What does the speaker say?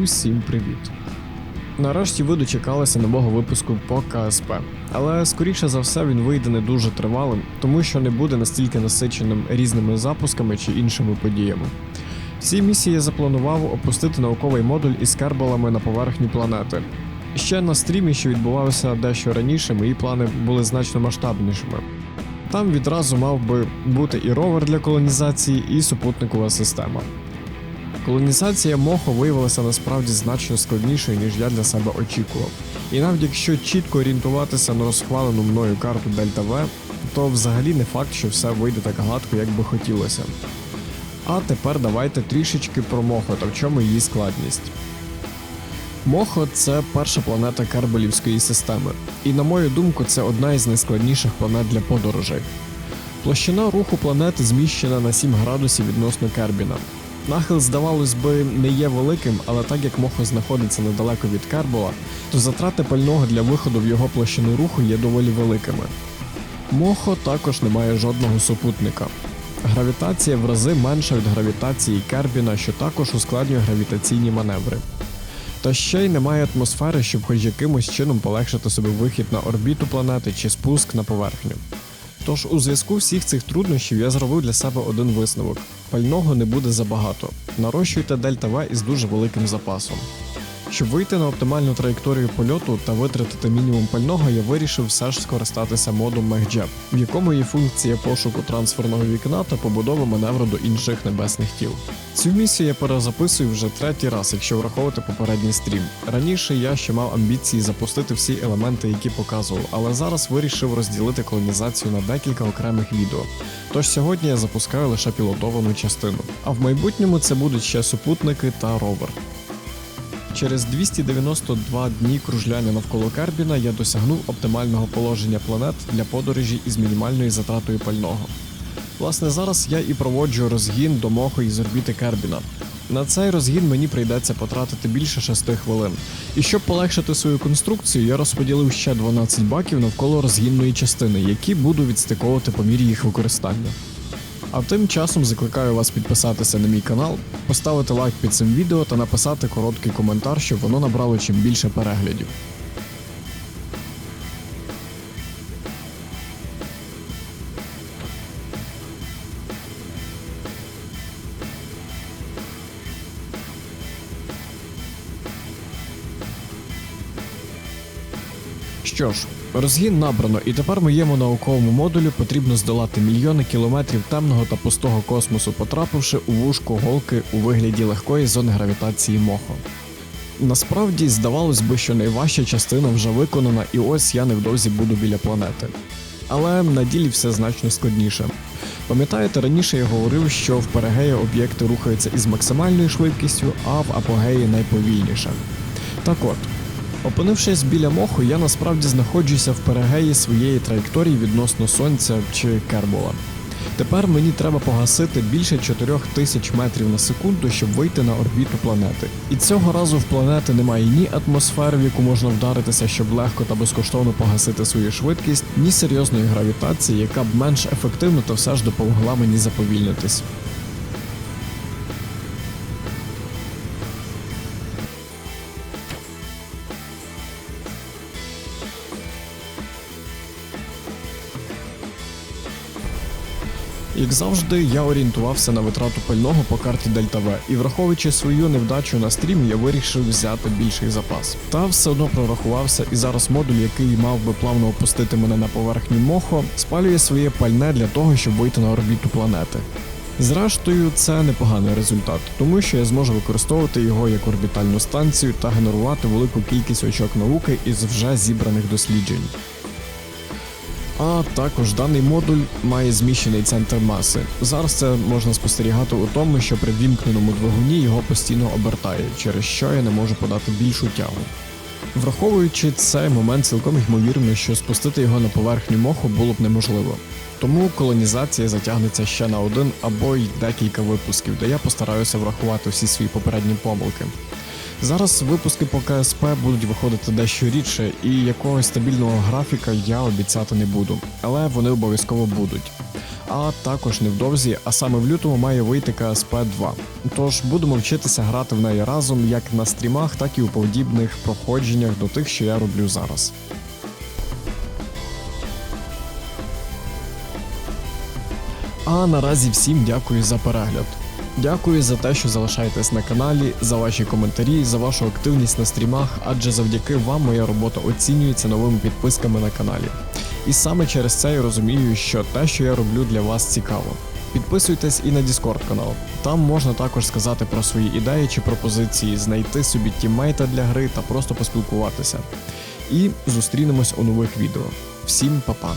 Усім привіт! Нарешті ви дочекалися нового випуску по КСП, але скоріше за все він вийде не дуже тривалим, тому що не буде настільки насиченим різними запусками чи іншими подіями. Всі місії я запланував опустити науковий модуль із керболами на поверхню планети. Ще на стрімі, що відбувався дещо раніше, мої плани були значно масштабнішими. Там відразу мав би бути і ровер для колонізації, і супутникова система. Колонізація Мохо виявилася насправді значно складнішою, ніж я для себе очікував. І навіть якщо чітко орієнтуватися на розхвалену мною карту Дельта В, то взагалі не факт, що все вийде так гладко, як би хотілося. А тепер давайте трішечки про Мохо та в чому її складність. Мохо це перша планета Кербелівської системи, і на мою думку, це одна із найскладніших планет для подорожей. Площина руху планети зміщена на 7 градусів відносно Кербіна. Нахил, здавалось би, не є великим, але так як Мохо знаходиться недалеко від Кербола, то затрати пального для виходу в його площину руху є доволі великими. Мохо також не має жодного супутника. Гравітація в рази менша від гравітації Кербіна, що також ускладнює гравітаційні маневри. Та ще й немає атмосфери, щоб хоч якимось чином полегшити собі вихід на орбіту планети чи спуск на поверхню. Тож у зв'язку всіх цих труднощів я зробив для себе один висновок: пального не буде забагато. Нарощуйте Дельта В із дуже великим запасом. Щоб вийти на оптимальну траєкторію польоту та витратити мінімум пального, я вирішив все ж скористатися модом MechJet, в якому є функція пошуку трансферного вікна та побудови маневру до інших небесних тіл. Цю місію я перезаписую вже третій раз, якщо враховувати попередній стрім. Раніше я ще мав амбіції запустити всі елементи, які показував, але зараз вирішив розділити колонізацію на декілька окремих відео. Тож сьогодні я запускаю лише пілотовану частину. А в майбутньому це будуть ще супутники та ровер. Через 292 дні кружляння навколо Кербіна я досягнув оптимального положення планет для подорожі із мінімальною затратою пального. Власне, зараз я і проводжу розгін до Мохо із орбіти Кербіна. На цей розгін мені прийдеться потратити більше 6 хвилин. І щоб полегшити свою конструкцію, я розподілив ще 12 баків навколо розгінної частини, які буду відстиковувати по мірі їх використання. А тим часом закликаю вас підписатися на мій канал, поставити лайк під цим відео та написати короткий коментар, щоб воно набрало чим більше переглядів. Що ж, розгін набрано, і тепер моєму науковому модулю потрібно здолати мільйони кілометрів темного та пустого космосу, потрапивши у вушко голки у вигляді легкої зони гравітації Мохо. Насправді, здавалось би, що найважча частина вже виконана, і ось я невдовзі буду біля планети. Але на ділі все значно складніше. Пам'ятаєте, раніше я говорив, що в перигеї об'єкти рухаються із максимальною швидкістю, а в апогеї найповільніше. Так от, Опинившись біля моху, я насправді знаходжуся в перегеї своєї траєкторії відносно сонця чи кербола. Тепер мені треба погасити більше 4000 метрів на секунду, щоб вийти на орбіту планети. І цього разу в планети немає ні атмосфери, в яку можна вдаритися, щоб легко та безкоштовно погасити свою швидкість, ні серйозної гравітації, яка б менш ефективно та все ж допомогла мені заповільнитись. Як завжди, я орієнтувався на витрату пального по карті Дельта В, і враховуючи свою невдачу на стрімі, я вирішив взяти більший запас. Та все одно прорахувався, і зараз модуль, який мав би плавно опустити мене на поверхню Мохо, спалює своє пальне для того, щоб вийти на орбіту планети. Зрештою, це непоганий результат, тому що я зможу використовувати його як орбітальну станцію та генерувати велику кількість очок науки із вже зібраних досліджень. А також даний модуль має зміщений центр маси. Зараз це можна спостерігати у тому, що при вімкненому двигуні його постійно обертає, через що я не можу подати більшу тягу. Враховуючи цей момент, цілком ймовірно, що спустити його на поверхню моху було б неможливо. Тому колонізація затягнеться ще на один або й декілька випусків, де я постараюся врахувати всі свої попередні помилки. Зараз випуски по КСП будуть виходити дещо рідше, і якогось стабільного графіка я обіцяти не буду, але вони обов'язково будуть. а також невдовзі, а саме в лютому має вийти КСП 2. Тож будемо вчитися грати в неї разом як на стрімах, так і у подібних проходженнях до тих, що я роблю зараз. А наразі всім дякую за перегляд. Дякую за те, що залишаєтесь на каналі, за ваші коментарі, за вашу активність на стрімах, адже завдяки вам моя робота оцінюється новими підписками на каналі. І саме через це я розумію, що те, що я роблю для вас цікаво. Підписуйтесь і на Discord канал. Там можна також сказати про свої ідеї чи пропозиції, знайти собі тіммейта для гри та просто поспілкуватися. І зустрінемось у нових відео. Всім па-па!